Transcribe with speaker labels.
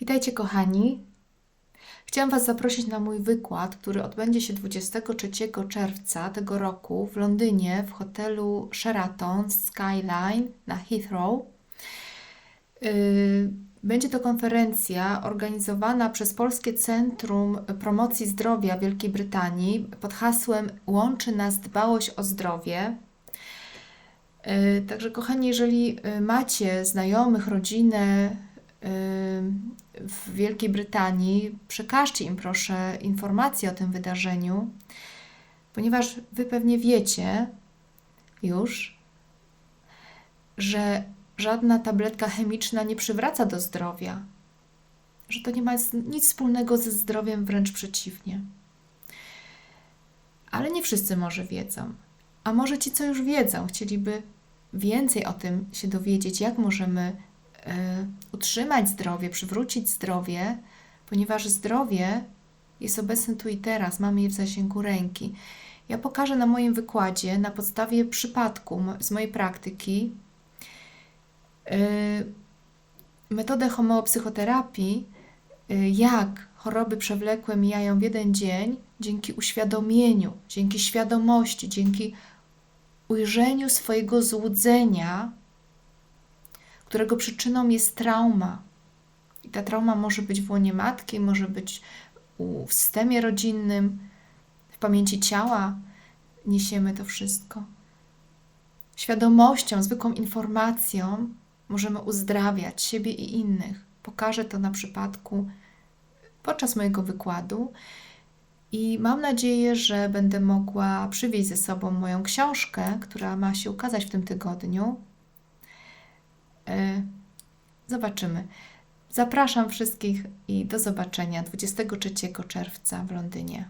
Speaker 1: Witajcie, kochani. Chciałam Was zaprosić na mój wykład, który odbędzie się 23 czerwca tego roku w Londynie w hotelu Sheraton Skyline na Heathrow. Yy, Będzie to konferencja organizowana przez Polskie Centrum Promocji Zdrowia Wielkiej Brytanii pod hasłem Łączy nas dbałość o zdrowie. Yy, Także, kochani, jeżeli yy, macie znajomych, rodzinę w Wielkiej Brytanii, przekażcie im proszę informacje o tym wydarzeniu, ponieważ Wy pewnie wiecie już, że żadna tabletka chemiczna nie przywraca do zdrowia, że to nie ma nic wspólnego ze zdrowiem, wręcz przeciwnie. Ale nie wszyscy może wiedzą. A może ci, co już wiedzą, chcieliby więcej o tym się dowiedzieć, jak możemy utrzymać zdrowie, przywrócić zdrowie, ponieważ zdrowie jest obecne tu i teraz, mamy je w zasięgu ręki. Ja pokażę na moim wykładzie na podstawie przypadku z mojej praktyki e, metodę homeopsychoterapii, y, jak choroby przewlekłe mijają w jeden dzień dzięki uświadomieniu, dzięki świadomości, dzięki ujrzeniu swojego złudzenia, którego przyczyną jest trauma. I ta trauma może być w łonie matki, może być w systemie rodzinnym, w pamięci ciała. Niesiemy to wszystko. Świadomością, zwykłą informacją możemy uzdrawiać siebie i innych. Pokażę to na przypadku podczas mojego wykładu i mam nadzieję, że będę mogła przywieźć ze sobą moją książkę, która ma się ukazać w tym tygodniu. E, Zobaczymy. Zapraszam wszystkich i do zobaczenia 23 czerwca w Londynie.